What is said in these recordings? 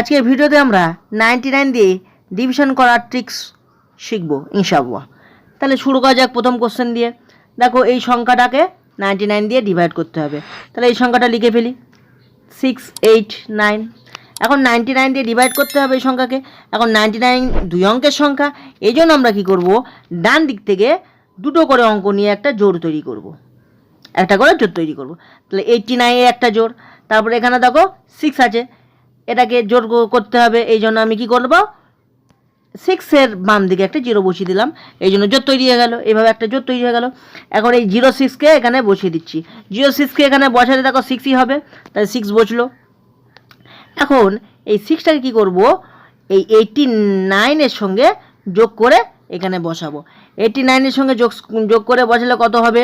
আজকের ভিডিওতে আমরা নাইনটি নাইন দিয়ে ডিভিশন করার ট্রিক্স শিখব, ইনশাআল্লাহ। তাহলে শুরু করা যাক প্রথম কোশ্চেন দিয়ে। দেখো, এই সংখ্যাটাকে নাইনটি নাইন দিয়ে ডিভাইড করতে হবে। তাহলে এই সংখ্যাটা লিখে ফেলি। সিক্স এইট নাইন এখন নাইনটি নাইন দিয়ে ডিভাইড করতে হবে এই সংখ্যাকে। এখন নাইনটি নাইন দুই অঙ্কের সংখ্যা। এই জন্য আমরা কী করব? ডান দিক থেকে দুটো করে অঙ্ক নিয়ে একটা জোর তৈরি করব। একটা করে জোর তৈরি করব। তাহলে এইটটি নাইনে একটা জোর তারপরে এখানে দেখো সিক্স আছে। এটাকে জোর করতে হবে, এই জন্য আমি কি করব? সিক্সের বাম দিকে একটা জিরো বসিয়ে দিলাম, এই জন্য জোর তৈরি হয়ে গেল এইভাবে একটা জোর তৈরি হয়ে গেল। এখন এই জিরো সিক্সকে এখানে বসিয়ে দিচ্ছি। জিরো সিক্সকে এখানে বসালে দেখো সিক্সই হবে তাই সিক্স বসল। এখন এই সিক্সটাকে কী করব? এই এইটটি নাইনের সঙ্গে যোগ করে এখানে বসাবো। এইটটি নাইনের সঙ্গে যোগ যোগ করে বসালে কত হবে?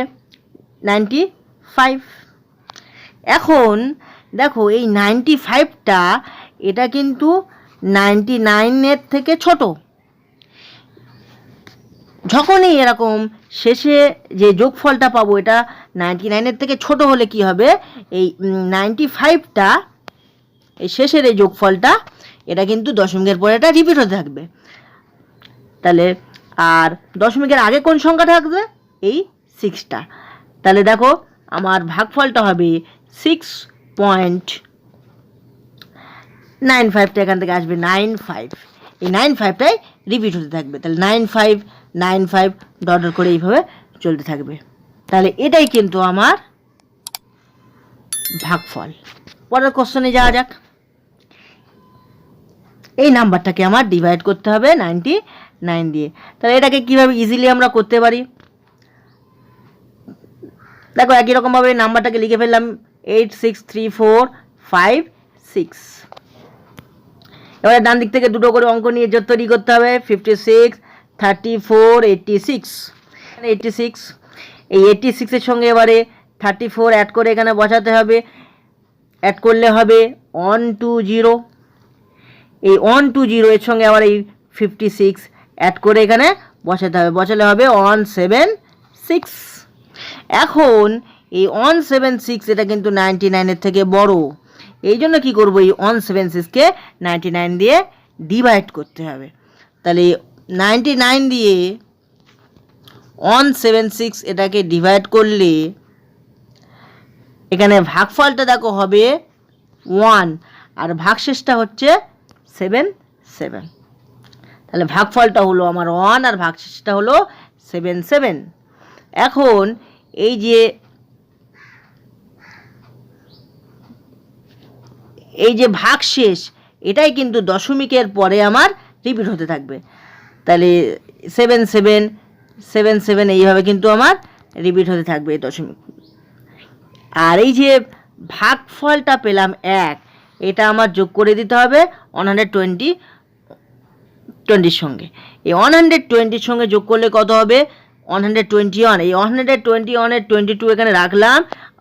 নাইনটি ফাইভ এখন দেখো, এই নাইনটি ফাইভটা এটা কিন্তু নাইনটি নাইনের থেকে ছোট। যখনই এরকম শেষে যে যোগফলটা পাবো, এটা নাইনটি নাইনের থেকে ছোট হলে কি হবে? এই নাইনটি ফাইভটা এই শেষের এই যোগফলটা, এটা কিন্তু দশমিকের পরে এটা রিপিট হতে থাকবে। তাহলে, আর দশমিকের আগে কোন সংখ্যা থাকবে? এই সিক্সটা তাহলে দেখো, আমার ভাগফলটা হবে সিক্স পয়েন্ট নাইন ফাইভটা এখান থেকে আসবে নাইন ফাইভ এই নাইন ফাইভটাই রিপিট হতে থাকবে। তাহলে nine five nine five dot করে এইভাবে চলতে থাকবে। তাহলে এটাই কিন্তু আমার ভাগফল। পরের কোশ্চেনে যাওয়া যাক। এই নাম্বারটাকে আমার ডিভাইড করতে হবে নাইনটি নাইন দিয়ে। তাহলে এটাকে কীভাবে ইজিলি আমরা করতে পারি? দেখো একই রকমভাবে নাম্বারটাকে লিখে ফেললাম। Eight six three four five six এবারে ডান দিক থেকে দুটো করে অঙ্ক নিয়ে যোগ তৈরি করতে হবে fifty six thirty four six six এই এইটটি সিক্সের সঙ্গে এবারে থার্টি ফোর অ্যাড করে এখানে বসাতে হবে। অ্যাড করলে হবে ওয়ান টু জিরো এই ওয়ান টু জিরো এর সঙ্গে আবার এই ফিফটি সিক্স অ্যাড করে এখানে বসাতে হবে, বসালে হবে ওয়ান সেভেন সিক্স এখন এই ওয়ান সেভেন সিক্স এটা কিন্তু নাইনটি নাইনের থেকে বড়। এই জন্য কী করব? এই ওয়ান সেভেন সিক্সকে নাইনটি নাইন দিয়ে ডিভাইড করতে হবে। তাহলে নাইনটি নাইন দিয়ে ওয়ান সেভেন সিক্স এটাকে ডিভাইড করলে এখানে ভাগফলটা দেখো হবে ওয়ান আর ভাগশেষটা হচ্ছে সেভেন সেভেন তাহলে ভাগফলটা হলো আমার ওয়ান আর ভাগশেষটা হলো সেভেন সেভেন এখন এই যে এই যে ভাগ শেষ, এটাই কিন্তু দশমিকের পরে আমার রিপিট হতে থাকবে। তাহলে সেভেন সেভেন সেভেন সেভেন এইভাবে কিন্তু আমার রিপিট হতে থাকবে এই দশমিক। আর এই যে ভাগফলটা পেলাম এক, এটা আমার যোগ করে দিতে হবে ওয়ান হান্ড্রেড টোয়েন্টি টোয়েন্টির সঙ্গে। এই ওয়ান হান্ড্রেড টোয়েন্টির সঙ্গে যোগ করলে কত হবে? ওয়ান হান্ড্রেড টোয়েন্টি ওয়ান এই ওয়ান হান্ড্রেড টোয়েন্টি ওয়ানের টোয়েন্টি টু এখানে রাখলাম,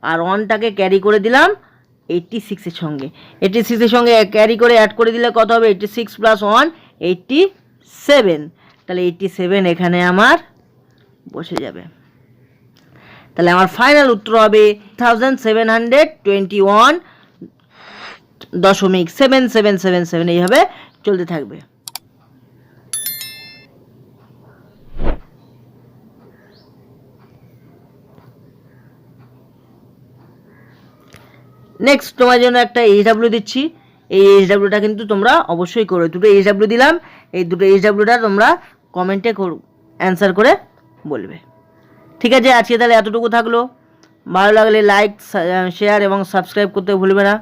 আর ওয়ানটাকে ক্যারি করে দিলাম এইটটি সিক্সের সঙ্গে। এইটটি সিক্সের সঙ্গে ক্যারি করে অ্যাড করে দিলে কত হবে? Eighty six plus one eighty seven তাহলে এইটটি সেভেন এখানে আমার বসে যাবে। তাহলে আমার ফাইনাল উত্তর হবে thousand seven hundred twenty one দশমিক সেভেন সেভেন সেভেন সেভেন এইভাবে চলতে থাকবে। নেক্সট তোমার জন্য একটা এইচডাব্লিউ দিচ্ছি। এই এইচডাব্লিউটা কিন্তু তোমরা অবশ্যই করো। দুটো এইচডাব্লিউ দিলাম। এই দুটো এইচডাব্লিউটা তোমরা কমেন্টে অ্যান্সার করে বলবে। ঠিক আছে? আজকে তাহলে এতটুকু থাকল। ভালো লাগলে লাইক শেয়ার এবং সাবস্ক্রাইব করতে ভুলবে না।